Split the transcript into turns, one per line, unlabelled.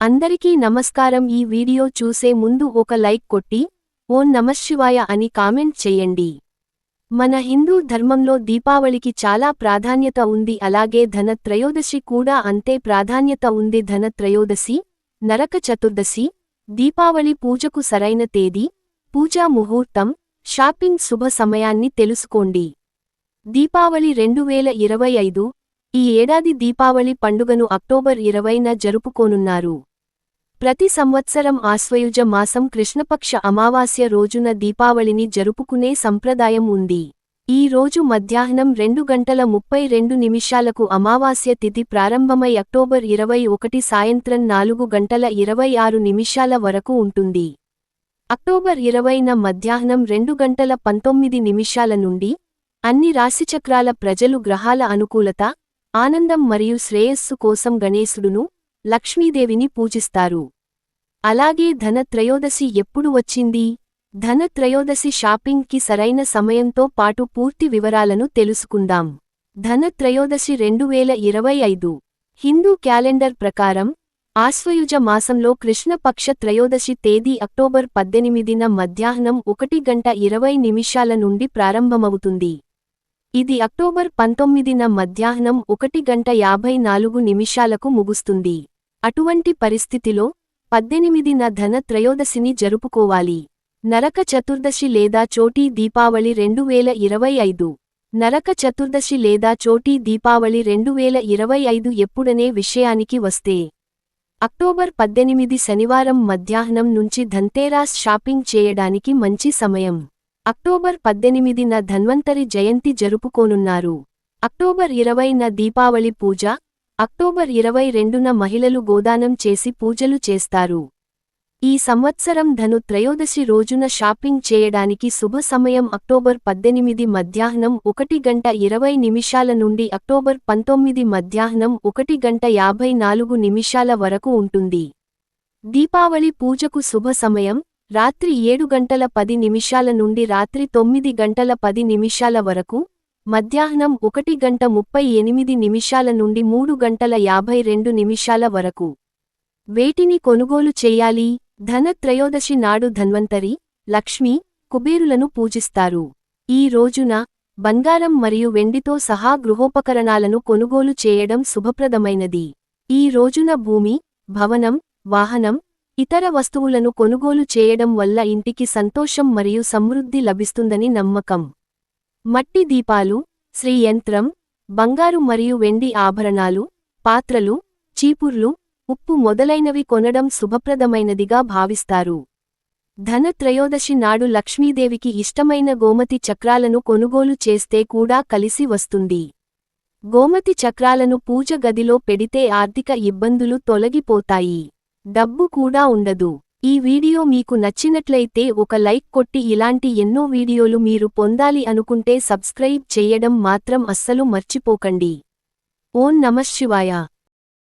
అందరికీ నమస్కారం. ఈ వీడియో చూసే ముందు ఒక లైక్ కొట్టి ఓం నమశివాయ అని కామెంట్ చేయండి. మన హిందూ ధర్మంలో దీపావళికి చాలా ప్రాధాన్యత ఉంది. అలాగే ధన త్రయోదశి కూడా అంతే ప్రాధాన్యత ఉంది. ధన త్రయోదశి నరక చతుర్దశి దీపావళి పూజకు సరైన తేదీ పూజా ముహూర్తం షాపింగ్ శుభ సమయాన్ని తెలుసుకోండి. దీపావళి రెండు వేల ఇరవై ఐదు ఈ ఏడాది దీపావళి పండుగను అక్టోబర్ ఇరవైన జరుపుకోనున్నారు. ప్రతి సంవత్సరం ఆశ్వయుజ మాసం కృష్ణపక్ష అమావాస్య రోజున దీపావళిని జరుపుకునే సంప్రదాయం ఉంది. ఈ రోజు మధ్యాహ్నం రెండు గంటల ముప్పై రెండు నిమిషాలకు అమావాస్య తిథి ప్రారంభమై అక్టోబర్ ఇరవై ఒకటి సాయంత్రం నాలుగు గంటల ఇరవై ఆరు నిమిషాల వరకు ఉంటుంది. అక్టోబర్ ఇరవైన మధ్యాహ్నం రెండు గంటల పంతొమ్మిది నిమిషాల నుండి అన్ని రాశిచక్రాల ప్రజలు గ్రహాల అనుకూలత ఆనందం మరియు శ్రేయస్సు కోసం గణేశుడును లక్ష్మీదేవిని పూజిస్తారు. అలాగే ధన త్రయోదశి ఎప్పుడు వచ్చింది? ధన త్రయోదశి షాపింగ్కి సరైన సమయంతో పాటు పూర్తి వివరాలను తెలుసుకుందాం. ధన త్రయోదశి రెండు వేల ఇరవై ఐదు. హిందూ క్యాలెండర్ ప్రకారం ఆశ్వయుజ మాసంలో కృష్ణపక్ష త్రయోదశి తేదీ అక్టోబర్ పద్దెనిమిదిన మధ్యాహ్నం ఒకటి గంట ఇరవై నిమిషాల నుండి ప్రారంభమవుతుంది. ఇది అక్టోబర్ పంతొమ్మిదిన మధ్యాహ్నం ఒకటి గంట యాభై నాలుగు నిమిషాలకు ముగుస్తుంది. అటువంటి పరిస్థితిలో పద్దెనిమిదిన ధన త్రయోదశిని జరుపుకోవాలి. నరక చతుర్దశి లేదా చోటీ దీపావళి రెండు వేల ఇరవై ఐదు. నరక చతుర్దశి లేదా చోటీ దీపావళి రెండు వేల ఇరవై ఐదు ఎప్పుడనే విషయానికి వస్తే అక్టోబర్ పద్దెనిమిది శనివారం మధ్యాహ్నం నుంచి ధన్తేరాస్ షాపింగ్ చేయడానికి మంచి సమయం. అక్టోబర్ పద్దెనిమిదిన ధన్వంతరి జయంతి జరుపుకోనున్నారు. అక్టోబర్ ఇరవైన దీపావళి పూజ అక్టోబర్ ఇరవై రెండున మహిళలు గోదానం చేసి పూజలు చేస్తారు. ఈ సంవత్సరం ధను త్రయోదశి రోజున షాపింగ్ చేయడానికి శుభ సమయం అక్టోబర్ పద్దెనిమిది మధ్యాహ్నం ఒకటి గంట ఇరవై నిమిషాల నుండి అక్టోబర్ పంతొమ్మిది మధ్యాహ్నం ఒకటి గంట యాభై నాలుగు నిమిషాల వరకు ఉంటుంది. దీపావళి పూజకు శుభ సమయం రాత్రి ఏడు గంటల పది నిమిషాల నుండి రాత్రి తొమ్మిది గంటల పది నిమిషాల వరకు మధ్యాహ్నం ఒకటి గంట ముప్పై ఎనిమిది నిమిషాల నుండి మూడు గంటల యాభై రెండు నిమిషాల వరకు. వేటిని కొనుగోలు చేయాలి? ధన త్రయోదశి నాడు ధన్వంతరి లక్ష్మి కుబేరులను పూజిస్తారు. ఈ రోజున బంగారం మరియు వెండితో సహా గృహోపకరణాలను కొనుగోలు చేయడం శుభప్రదమైనది. ఈ రోజున భూమి భవనం వాహనం ఇతర వస్తువులను కొనుగోలు చేయడం వల్ల ఇంటికి సంతోషం మరియు సమృద్ధి లభిస్తుందని నమ్మకం. మట్టి దీపాలు శ్రీ యంత్రం బంగారు మరియు వెండి ఆభరణాలు పాత్రలు చీపుర్లు ఉప్పు మొదలైనవి కొనడం శుభప్రదమైనదిగా భావిస్తారు. ధన త్రయోదశి నాడు లక్ష్మీదేవికి ఇష్టమైన గోమతి చక్రాలను కొనుగోలు చేస్తే కూడా కలిసి వస్తుంది. గోమతి చక్రాలను పూజ గదిలో పెడితే ఆర్థిక ఇబ్బందులు తొలగిపోతాయి. డబ్బు కూడా ఉండదు. ఈ వీడియో మీకు నచ్చినట్లయితే ఒక లైక్ కొట్టి ఇలాంటి ఎన్నో వీడియోలు మీరు పొందాలి అనుకుంటే సబ్స్క్రైబ్ చేయడం మాత్రం అస్సలు మర్చిపోకండి. ఓం నమశివాయ